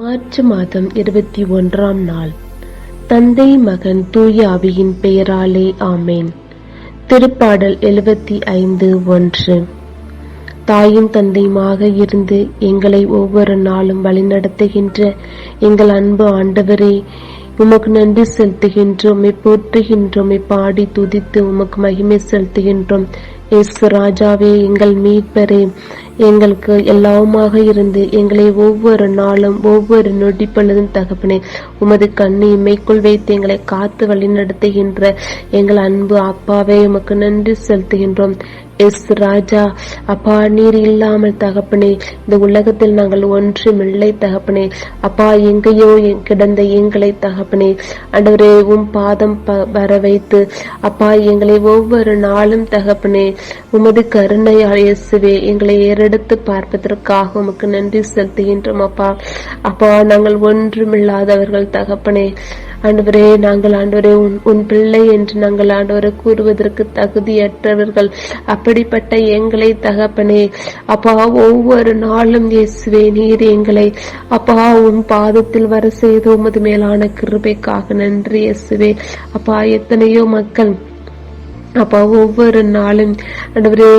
March மாதம் இருபத்தி ஒன்றாம் நாள். தந்தை மகன் தூய ஆவியின் பெயராலே ஆமேன். திருப்பாடல் எழுபத்தி ஐந்து ஒன்று. தாயும் தந்தையுமாக இருந்து எங்களை ஒவ்வொரு நாளும் வழிநடத்துகின்ற எங்கள் அன்பு ஆண்டவரே உமக்கு நன்றி செலுத்துகின்றோம் போற்றுகின்றோம் பாடி துதித்து உமக்கு மகிமை செலுத்துகின்றோம். இயேசு ராஜாவே எங்கள் மீட்பரே எங்களுக்கு எல்லாவுமாக இருந்து எங்களை ஒவ்வொரு நாளும் ஒவ்வொரு நொடி பொழுதும் தகப்பனே உமது கண்ணு இமைக்குள் வைத்து எங்களை காத்து வழி நடத்துகின்ற எங்கள் அன்பு அப்பாவே உமக்கு நன்றி செலுத்துகின்றோம். எஸ் ராஜா அப்பா நீர் இல்லாமல் தகப்பனே இந்த உலகத்தில் நாங்கள் ஒன்றுமில்லை தகப்பனே. அப்பா எங்கேயோ எ- கிடந்த எங்களை தகப்பனே ஆண்டவரே உம் பாதம் ப- வர வைத்து அப்பா எங்களை ஒவ்வொரு நாளும் தகப்பனே உமது கருணையால் இயேசுவே எங்களை ஏறெடுத்து பார்ப்பதற்காக உமக்கு நன்றி செலுத்துகின்றோம் அப்பா. அப்பா நாங்கள் ஒன்றுமில்லாதவர்கள் தகப்பனே. ஆண்டவரே நாங்கள் ஆண்டவரே உன் உன் பிள்ளை என்று நாங்கள் ஆண்டவரை கூறுவதற்கு தகுதியற்றவர்கள். அப்படிப்பட்ட எங்களை தகப்பனே. அப்பா ஒவ்வொரு நாளும் இயேசுவே நீர் எங்களை அப்பா உன் பாதத்தில் வர செய்த உமது மேலான கிருபைக்காக நன்றி இயேசுவே. அப்பா எத்தனையோ மக்கள் அப்பா ஒவ்வொரு நாளும் ஆண்டவரே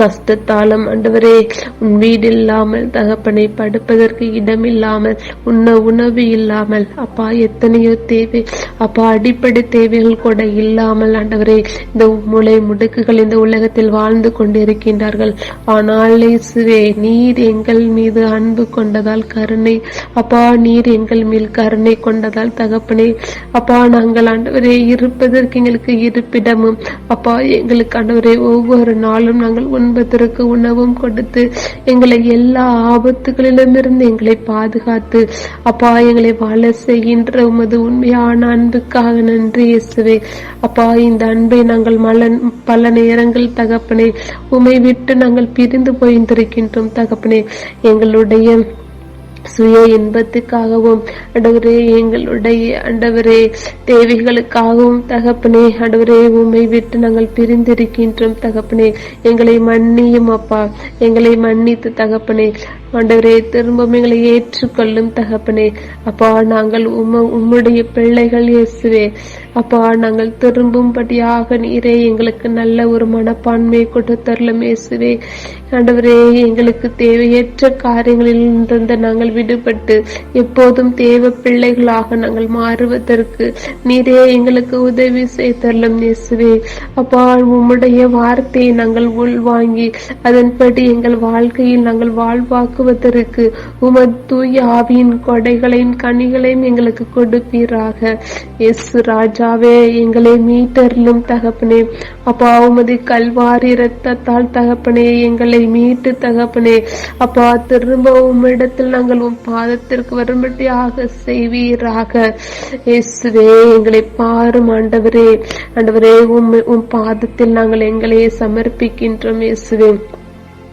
கஷ்டத்தாலும் ஆண்டவரே உன் வீடு இல்லாமல் தகப்பனை படுப்பதற்கு இடம் இல்லாமல் உண்ண உணவு இல்லாமல் அப்பா எத்தனையோ தேவை அப்பா அடிப்படை தேவைகள் கூட இல்லாமல் ஆண்டவரே இந்த மூளை முடுக்குகள் இந்த உலகத்தில் வாழ்ந்து கொண்டிருக்கின்றார்கள். ஆனால் இயேசுவே நீர் எங்கள் மீது அன்பு கொண்டதால் கருணை அப்பா நீர் எங்கள் மேல் கருணை கொண்டதால் தகப்பனே அப்பா நாங்கள் ஆண்டவரே இருப்பதற்கு எங்களுக்கு இருப்பிடமும் அப்பா எங்களுக்கு ஆண்டவரே ஒவ்வொரு நாளும் நாங்கள் உண்பதற்கு உணவும் கொடுத்து எங்களை எல்லா ஆபத்துகளிலுமிருந்து எங்களை பாதுகாத்து அப்பா எங்களை வாழ செய்கின்ற உமது உண்மையான அன்புக்காக நன்றி இயேசுவே. அப்பா இந்த அன்பை நாங்கள் மலன் பல நேரங்கள் தகப்பனே உமை விட்டு நாங்கள் பிரிந்து போயிருந்திருக்கின்றோம் தகப்பனே. எங்களுடைய சுய இன்பத்துக்காகவும் ஆண்டவரே எங்களுடைய அண்டவரே தேவைகளுக்காகவும் தகப்பனே ஆண்டவரே உம்மை விட்டு நாங்கள் பிரிந்திருக்கின்றோம் தகப்பனே. எங்களை மன்னியும் அப்பா. எங்களை மன்னித்து தகப்பனே. ஆண்டவரே திரும்பவும் எங்களை ஏற்றுக்கொள்ளும் தகப்பனே. அப்பா நாங்கள் உம உம்முடைய பிள்ளைகள் இயேசுவே. அப்பா நாங்கள் திரும்பும்படியாக நீரே எங்களுக்கு நல்ல ஒரு மனப்பான்மை கொடுத்தரலும் இயேசுவே. ஆண்டவரே எங்களுக்கு தேவையற்ற காரியங்களில் இருந்து நாங்கள் விடுபட்டு எப்போதும் தேவ பிள்ளைகளாக நாங்கள் மாறுவதற்கு நீரே எங்களுக்கு உதவி செய்தரலும் இயேசுவே. அப்பா உம்முடைய வார்த்தையை நாங்கள் உள்வாங்கி அதன்படி எங்கள் வாழ்க்கையில் நாங்கள் வாழ்வாக்குவதற்கு உமது தூய ஆவியின் கொடைகளையும் கனிகளையும் எங்களுக்கு கொடுப்பீராக. இயேசு ராஜாவே எங்களை மீட்டரிலும் தகப்பனே. அப்பா உமது கல்வாரி இரத்தத்தால் தகப்பனே எங்களை மீட்டு தகப்பனே. அப்பா திரும்ப உம்மிடத்தில் நாங்கள் உம் பாதத்திற்கு வரும்படியாக செய்வீராக. இயேசுவே எங்களை பாரும் ஆண்டவரே. ஆண்டவரே உம் உம் பாதத்தில் நாங்கள் எங்களையே சமர்ப்பிக்கின்றோம் இயேசுவே.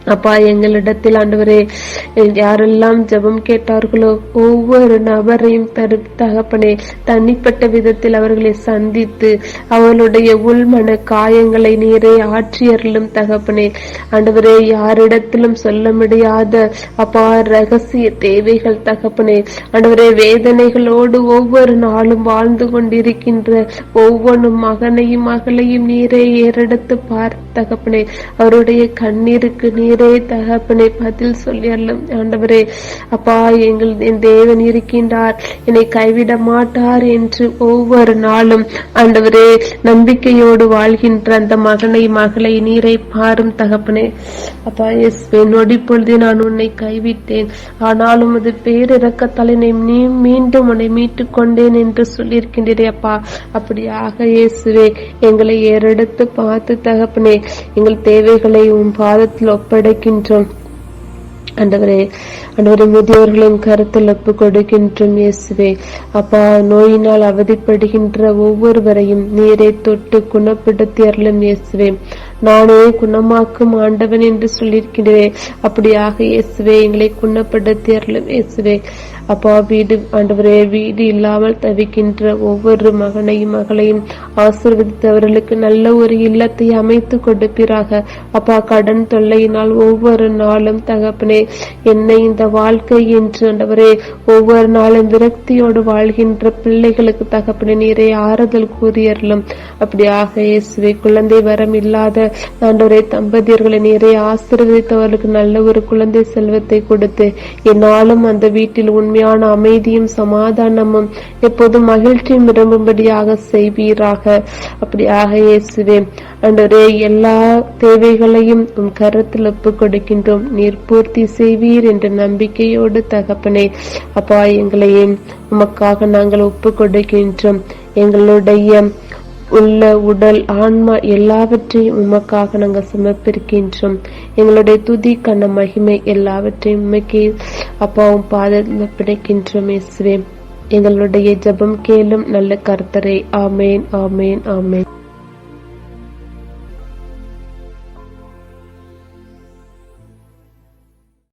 அப்பா எங்களிடத்தில் ஆண்டவரே யாரெல்லாம் ஜெபம் கேட்டார்களோ ஒவ்வொரு நபரையும் தகப்பனே தனிப்பட்ட விதத்தில் அவர்களை சந்தித்து அவளுடைய உள்மன காயங்களை நீரே ஆற்றியர்களும் தகப்பனே. ஆண்டவரே யாரிடத்திலும் சொல்ல முடியாத அப்பா ரகசிய தேவைகள் தகப்பனே. ஆண்டவரே வேதனைகளோடு ஒவ்வொரு நாளும் வாழ்ந்து கொண்டிருக்கின்ற ஒவ்வொரு மகனையும் மகளையும் நீரே ஏறெடுத்து பார்த்து தகப்பனே. அவருடைய கண்ணீருக்கு நீர் தகப்பனே பதில் சொல்லி அல்லும் ஆண்டவரே. அப்பா எங்கள் என் தேவன் இருக்கின்றார். என்னை கைவிட மாட்டார் என்று ஒவ்வொரு நாளும் ஆண்டவரே நம்பிக்கையோடு வாழ்கின்ற அந்த மகனை மகளை நீரை பாரும் தகப்பனே. அப்பா எஸ் நொடி பொழுது நான் உன்னை கைவிட்டேன். ஆனாலும் அது பேரிறக்கத்தால் என்னை நீ மீண்டும் உன்னை மீட்டுக் கொண்டேன் என்று சொல்லியிருக்கின்றே அப்பா. அப்படியாக இயேசுவே எங்களை ஏறெடுத்து பார்த்து தகப்பனே எங்கள் தேவைகளை உன் பாதத்தில் ஒப்படை ஒப்படைக்கின்றோம் அண்டவரே அண்டவரே முதியோர்களின் கருத்தில் ஒப்பு கொடுக்கின்றோம் இயேசுவே. அப்பா நோயினால் அவதிப்படுகின்ற ஒவ்வொருவரையும் நீரை தொட்டு குணப்படுத்தி அருளும் இயேசுவே. நானே குணமாக்கும் ஆண்டவன் என்று சொல்லியிருக்கிறேன். அப்படியாக இயேசுவே எங்களை குணப்படுத்தி அருளும் இயேசுவே. அப்பா வீடு ஆண்டவரே வீடு இல்லாமல் தவிக்கின்ற ஒவ்வொரு மகனையும் மகளையும் ஆசீர்வதித்தவர்களுக்கு நல்ல ஒரு இல்லத்தை அமைத்து கொடுப்பீராக. அப்பா கடன் தொல்லையினால் ஒவ்வொரு நாளும் தகப்பனே என்னை இந்த வாழ்க்கை என்று ஆண்டவரே ஒவ்வொரு நாளும் விரக்தியோடு வாழ்கின்ற பிள்ளைகளுக்கு தகப்பனே நீரை ஆறுதல் கூறியர்களும் அப்படியாக இயேசுவே குழந்தை வரம் இல்லாத ஆண்டவரே தம்பதியர்களை நீரை ஆசீர்வதித்தவர்களுக்கு நல்ல ஒரு குழந்தை செல்வத்தை கொடுத்து என்னாலும் அந்த வீட்டில் உண்மையான அமைதியும் சமாதானமும் எப்போதும் மகிழ்ச்சியும் விரும்பும்படியாக செய்வீராக. அப்படியாக இயேசுவே ஆண்டவரே எல்லா தேவைகளையும் உம் கருத்தில் ஒப்பு கொடுக்கின்றோம். நீர் பூர்த்தி செய்வீர் என்ற நம்பிக்கையோடு தகப்பனே அப்பா எங்களையும் உமக்காக நாங்கள் ஒப்பு கொடுக்கின்றோம். எங்களுடைய உள்ள உடல் ஆன்மா எல்லாவற்றையும் உமக்காக நாங்கள் சமர்ப்பிக்கின்றோம். எங்களுடைய துதி கண்ண மகிமை எல்லாவற்றையும் உமக்கே அப்பாவும் பாதத்தில் பிடிக்கின்றோம் இயேசுவே. எங்களுடைய ஜெபம் கேளும் நல்ல கர்த்தரை. ஆமேன் ஆமேன் ஆமேன்.